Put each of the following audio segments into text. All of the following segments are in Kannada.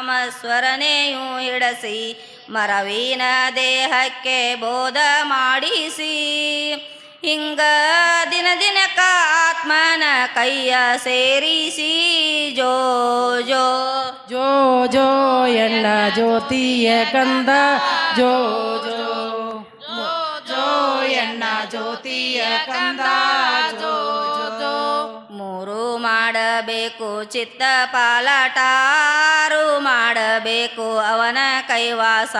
ನಾಮಸ್ವರನೆಯು ಹಿಡಸಿ ಮರವಿನ ದೇಹಕ್ಕೆ ಬೋಧ ಮಾಡಿಸಿ. ಹಿಂಗ ದಿನ ದಿನಕ ಆತ್ಮನ ಕೈಯ ಸೇರಿಸಿ. ಜೋ ಜೋ ಜೋ ಜೋ ಎಣ್ಣ ಜ್ಯೋತಿಯ ಕಂದ ಜೋ ಜೋ ಜೋ ಎಣ್ಣ ಜ್ಯೋತಿಯ ಕಂದ ಜೋ ಜೋ ಮೂರು ಮಾಡಬೇಕು ಚಿತ್ತ ಪಾಲಟಾರು ಮಾಡಬೇಕು, ಅವನ ಕೈವಾಸ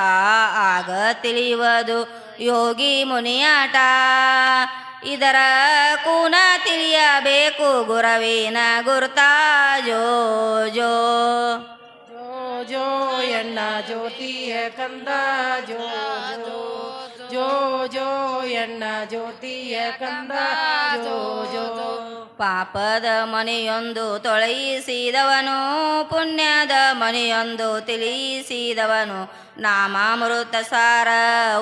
ಆಗ ತಿಳಿಯುವುದು. ಯೋಗಿ ಮುನಿಯಾಟ, ಇದರ ಕೂನ ತಿಳಿಯಬೇಕು. ಗುರವಿನ ಗುರ್ತಾ, ಜೋ ಜೋ. ಜೋ ಜೋ, ಎಣ್ಣ ಜ್ಯೋತಿಯ ಕಂದ, ಜೋ ಜೋ. ಜೋ ಜೋ ಎನ್ನ ಜ್ಯೋತಿಯ ಕಂದ, ಜೋ ಜೋ. ಪಾಪದ ಮನೆಯೊಂದು ತೊಳೆಯಿಸಿದವನು, ಪುಣ್ಯದ ಮನೆಯೊಂದು ತಿಳಿಸಿದವನು, ನಾಮಾಮೃತ ಸಾರ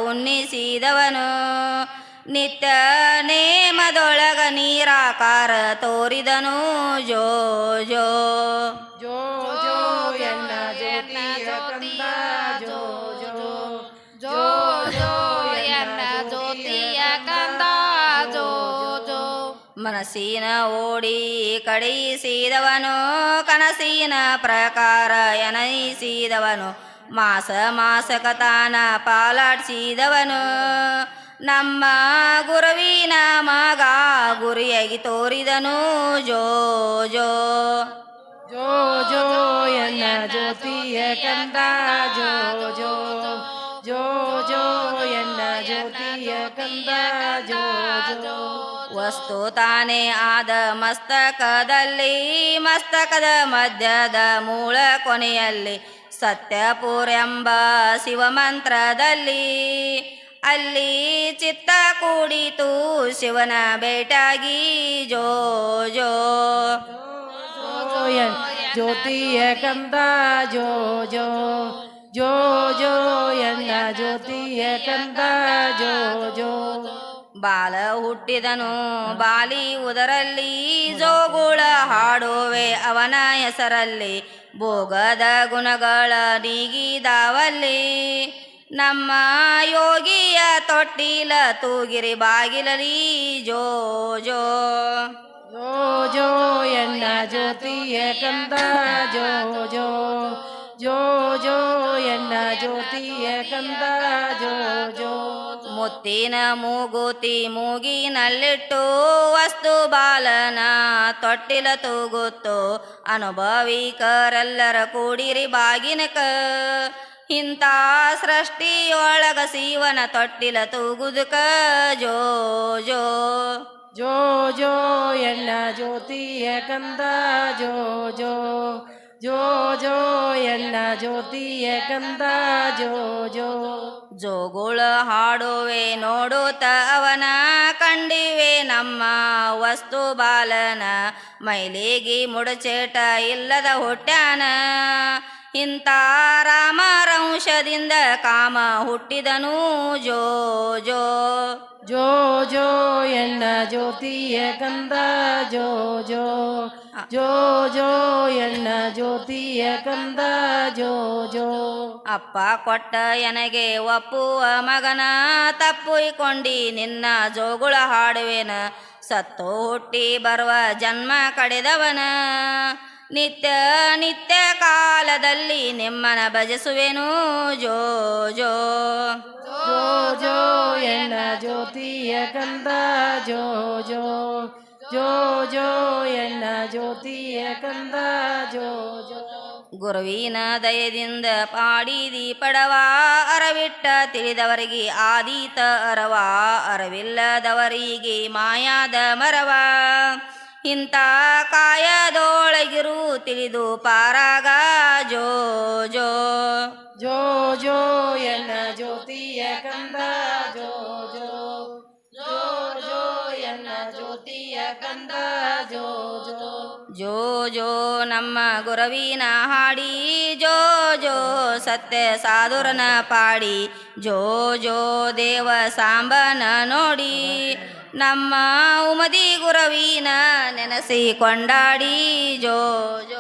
ಉನ್ನಿಸಿದವನು ನಿತ್ಯ ನೇಮದೊಳಗ ನೀರಾಕಾರ ತೋರಿದನು ಜೋ ಜೋ ಜೋ ಜೋ. ಮನಸ್ಸಿನ ಓಡಿ ಕಡೆಯಿಸಿದವನು ಕನಸಿನ ಪ್ರಕಾರ ಎನಯಿಸಿದವನು ಮಾಸ ಮಾಸಕ ತಾನ ಪಾಲಾಡಿಸಿದವನು. ನಮ್ಮ ಗುರುವಿನ ಮಗ ಗುರಿಯಾಗಿ ತೋರಿದನು, ಜೋ ಜೋ. ಜೋ ಜೋ ಎನ್ನ ಜ್ಯೋತಿಯ ಕಂದ, ಜೋ ಜೋ. ಜೋ ಜೋ ಎನ್ನ ಜ್ಯೋತಿಯ ಕಂದ, ಜೋ ಜೋ. ವಸ್ತು ತಾನೇ ಆದ ಮಸ್ತಕದಲ್ಲಿ, ಮಸ್ತಕದ ಮಧ್ಯದ ಮೂಳ ಕೊನೆಯಲ್ಲಿ ಸತ್ಯಪುರ ಎಂಬ ಶಿವಮಂತ್ರದಲ್ಲಿ. ಅಲ್ಲಿ ಚಿತ್ತ ಕೂಡಿತು ಶಿವನ ಬೇಟಾಗಿ. ಜೋ ಜೋ ಜ್ಯೋತಿಯ ಕಂದ ಜೋ ಜೋ ಜೋ ಜೋ ಎಂದ ಜ್ಯೋತಿಯ ಕಂದ ಜೋ ಜೋ ಬಾಲ ಹುಟ್ಟಿದನು, ಬಾಲಿ ಉದರಲ್ಲಿ ಜೋಗುಳ ಹಾಡುವೆ, ಅವನ ಹೆಸರಲ್ಲಿ ಭೋಗದ ಗುಣಗಳ ನೀಗಿದಾವಲ್ಲಿ. ನಮ್ಮ ಯೋಗಿಯ ತೊಟ್ಟಿಲ ತೂಗಿರಿ, ಬಾಗಿಲಲಿ ಜೋ ಜೋ. ಜೋ ಜೋ ಎನ್ನ ಜ್ಯೋತಿಯ ಕಂದ, ಜೋ ಜೋ. ಜೋ ಜೋ ಎನ್ನ ಜ್ಯೋತಿಯ ಕಂದ, ಜೋ ಜೋ. ಮುತ್ತಿನ ಮೂಗುತಿ ಮೂಗಿನಲ್ಲಿಟ್ಟು ವಸ್ತು ಬಾಲನ ತೊಟ್ಟಿಲ ತೂಗುತ್ತು. ಅನುಭವಿಕರೆಲ್ಲರ ಕೂಡಿರಿ ಬಾಗಿನಕ. ಇಂಥ ಸೃಷ್ಟಿಯೊಳಗ ಸೀವನ ತೊಟ್ಟಿಲ ತೂಗುದಕ. ಜೋ ಜೋ. ಜೋ ಜೋ ಎಣ್ಣ ಜ್ಯೋತಿಯ ಕಂದ. ಜೋ ಜೋ. ಜೋ ಜೋ ಎಲ್ಲ ಜ್ಯೋತಿಯ ಕಂದ ಜೋ ಜೋ. ಜೋಗುಳ ಹಾಡುವೆ ನೋಡುತ್ತ ಅವನ, ಕಂಡಿವೆ ನಮ್ಮ ವಸ್ತು ಬಾಲನ. ಮೈಲಿಗೆ ಮುಡಚೇಟ ಇಲ್ಲದ ಹೊಟ್ಯಾನ ಇಂಥ ರಾಮರಂಶದಿಂದ ಕಾಮ ಹುಟ್ಟಿದನು, ಜೋ ಜೋ. ಜೋ ಜೋ ಎಣ್ಣ ಜ್ಯೋತಿಯ ಕಂದ ಜೋ ಜೋ ಜೋ ಜೋ ಎಣ್ಣ ಜ್ಯೋತಿಯ ಕಂದ ಜೋ ಜೋ. ಅಪ್ಪ ಕೊಟ್ಟ ಎನಗೆ ಒಪ್ಪುವ ಮಗನ ತಪ್ಪುಯ್ಕೊಂಡಿ ನಿನ್ನ ಜೋಗುಳ ಹಾಡುವೆನ. ಸತ್ತು ಹುಟ್ಟಿ ಬರುವ ಜನ್ಮ ಕಡೆದವನ ನಿತ್ಯ ನಿತ್ಯ ಕಾಲದಲ್ಲಿ ನಿಮ್ಮನ ಭಜಿಸುವೆನು ಜೋ ಜೋ. ಜೋ ಜೋ ಎನ್ನ ಜ್ಯೋತಿಯ ಕಂದ ಜೋ ಜೋ ಜೋ ಜೋ ಎನ್ನ ಜ್ಯೋತಿಯ ಕಂದ ಜೋ ಜೋ ಗುರುವಿನ ದಯದಿಂದ ಪಾಡಿದಿ ಪಡವಾ ಅರವಿಟ್ಟ ತಿಳಿದವರಿಗೆ ಆದೀತ ಅರವ, ಅರವಿಲ್ಲದವರಿಗೆ ಮಾಯಾದ ಮರವ. ಇಂಥ ಕಾಯದೊಳಗಿರು ತಿಳಿದು ಪಾರಾಗ ಜೋ ಜೋ ಜೋ ಜೋ ಎನ್ನ ಜ್ಯೋತಿಯ ಕಂದ ಜೋ ಜೋ ಜೋ ಜೋ ಎನ್ನ ಜ್ಯೋತಿಯ ಕಂದ ಜೋ ಜೋ ಜೋ ಜೋ ನಮ್ಮ ಗುರವಿನ ಹಾಡಿ ಜೋ ಜೋ ಸತ್ಯ ಸಾಧುರನ ಪಾಡಿ ಜೋ ಜೋ ದೇವ ಸಾಂಬನ ನೋಡಿ ನಮ್ಮ ಉಮದಿ ಗುರವಿನ ನೆನೆಸಿ ಕೊಂಡಾಡಿ ಜೋ ಜೋ